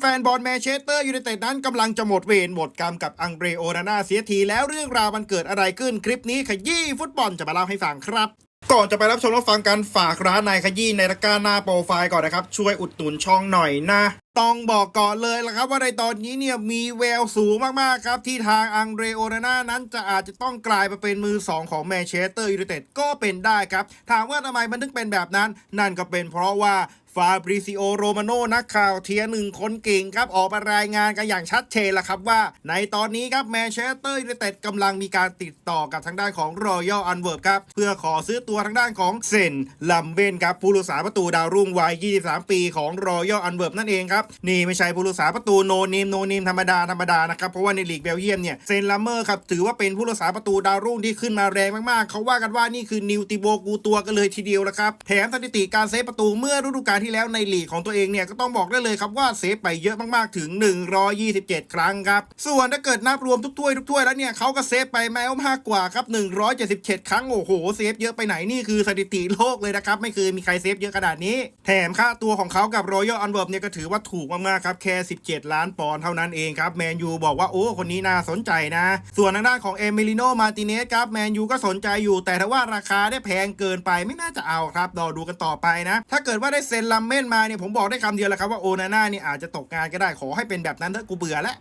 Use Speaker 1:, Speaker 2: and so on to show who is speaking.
Speaker 1: แฟนบอลแมนเชสเตอร์ยูไนเต็ดนั้นกำลังจะหมดเวรหมดกรรมกับอังเบรโอนาน่าเสียทีแล้วเรื่องราวมันเกิดอะไรขึ้นคลิปนี้ขยี้ฟุตบอลจะมาเล่าให้ฟังครับก่อนจะไปรับชมรับฟังกันฝากร้านนายขยี้ในตะกร้าหน้าโปรไฟล์ก่อนนะครับ ช่วยอุดหนุนช่องหน่อยนะ ต้องบอกก่อนเลยละครับว่าในตอนนี้เนี่ยมีแววสูงมาก ๆ ครับ ที่ทางอังเดรโอนาน่านั้นจะอาจจะต้องกลายมาเป็นมือ 2 ของแมนเชสเตอร์ยูไนเต็ดก็เป็นได้ครับ ถามว่าทำไมมันถึงเป็นแบบนั้น นั่นก็เป็นเพราะว่าฟาบริซิโอโรมาโนนักข่าวเทียร์หนึ่งคนเก่งครับ ออกมารายงานกันอย่างชัดเจนแล้วครับว่า ในตอนนี้ครับแมนเชสเตอร์ยูไนเต็ดกำลังมีการติดต่อกับทางด้านของรอยัลอันเวิร์บครับ เพื่อขอซื้อตัวทางด้านของเซนลัมเวนครับ ผู้รักษาประตูดาวรุ่งวัย 23 ปีของรอยัลอันเวิร์บนั่นเองครับ นี่ไม่ใช่ผู้รักษาประตูโนเนมโนเนมธรรมดาธรรมดานะครับเพราะว่าในลีกเบลเยียมเนี่ยเซนลัมเมอร์ครับถือว่าเป็นผู้รักษาประตูดาวรุ่งที่ขึ้นมาแรงมากๆ เขาว่ากันว่านี่คือนิวติโบกูตัวกันเลยทีเดียวละครับแถมสถิติการเซฟประตูเมื่อฤดูกาลที่แล้วในลีกของตัวเองเนี่ยก็ต้องบอกได้เลยครับว่าเซฟไปเยอะมากๆถึง 127 ครั้งครับส่วนถ้าเกิดนับรวมทุกถ้วยทุกถ้วยแล้วเนี่ยเขาก็เซฟไปแม้มากกว่าครับ177 ครั้งโอ้โหเซฟเยอะไปไหนนี่คือสถิติโลกเลยนะครับไม่เคยมีใครเซฟเยอะขนาดนี้ แถมค่าตัวของเขากับรอยัลอันเวิร์บเนี่ยก็ถือว่าถูกมากๆครับแค่ 17 ล้านปอนด์เท่านั้นเองครับแมนยูบอกว่าโอ้คนนี้น่าสนใจนะ ส่วนทางด้านของเอมิลิโนมาติเนสครับแมนยูก็สนใจอยู่ แต่ถ้าว่าราคาได้แพงเกินไปไม่น่าจะเอาครับรอดูกันต่อไปนะ ถ้าเกิดว่าได้เซ็นลัมเม่นมาเนี่ยผมบอกได้คำเดียวแหละครับว่าโอนาน่าเนี่ยอาจจะตกงานก็ได้ขอให้เป็นแบบนั้นเถอะกูเบื่อแล้ว